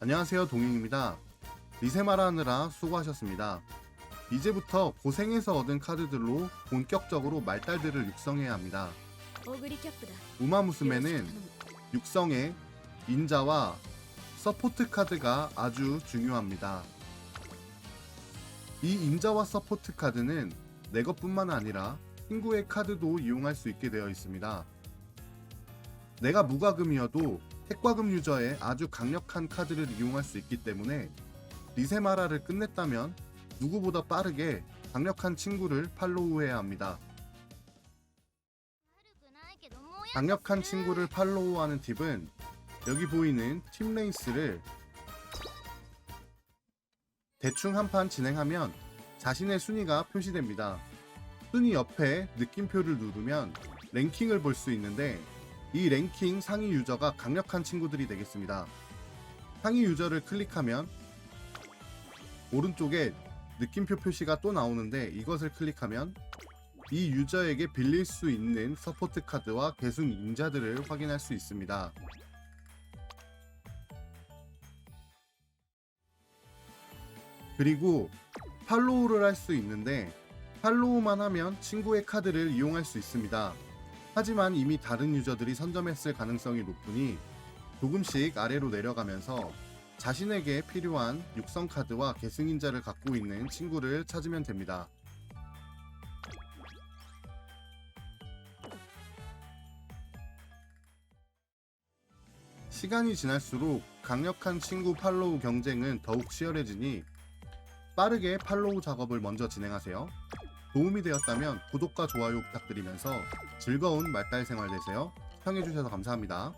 안녕하세요 동인입니다 리세마라 하느라 수고하셨습니다. 이제부터 고생해서 얻은 카드들로 본격적으로 말달들을 육성해야 합니다. 우마무스맨은 육성에 인자와 서포트 카드가 아주 중요합니다. 이 인자와 서포트 카드는 내 것뿐만 아니라 친구의 카드도 이용할 수 있게 되어 있습니다. 내가 무과금이어도 핵과금 유저의 아주 강력한 카드를 이용할 수 있기 때문에 리세마라를 끝냈다면 누구보다 빠르게 강력한 친구를 팔로우해야 합니다. 강력한 친구를 팔로우하는 팁은 여기 보이는 팀 레이스를 대충 한 판 진행하면 자신의 순위가 표시됩니다. 순위 옆에 느낌표를 누르면 랭킹을 볼 수 있는데 이 랭킹 상위 유저가 강력한 친구들이 되겠습니다. 상위 유저를 클릭하면 오른쪽에 느낌표 표시가 또 나오는데 이것을 클릭하면 이 유저에게 빌릴 수 있는 서포트 카드와 계승 인자들을 확인할 수 있습니다. 그리고 팔로우를 할 수 있는데 팔로우만 하면 친구의 카드를 이용할 수 있습니다. 하지만 이미 다른 유저들이 선점했을 가능성이 높으니 조금씩 아래로 내려가면서 자신에게 필요한 육성 카드와 계승 인자를 갖고 있는 친구를 찾으면 됩니다. 시간이 지날수록 강력한 친구 팔로우 경쟁은 더욱 치열해지니 빠르게 팔로우 작업을 먼저 진행하세요. 도움이 되었다면 구독과 좋아요 부탁드리면서 즐거운 말달 생활 되세요. 시청해주셔서 감사합니다.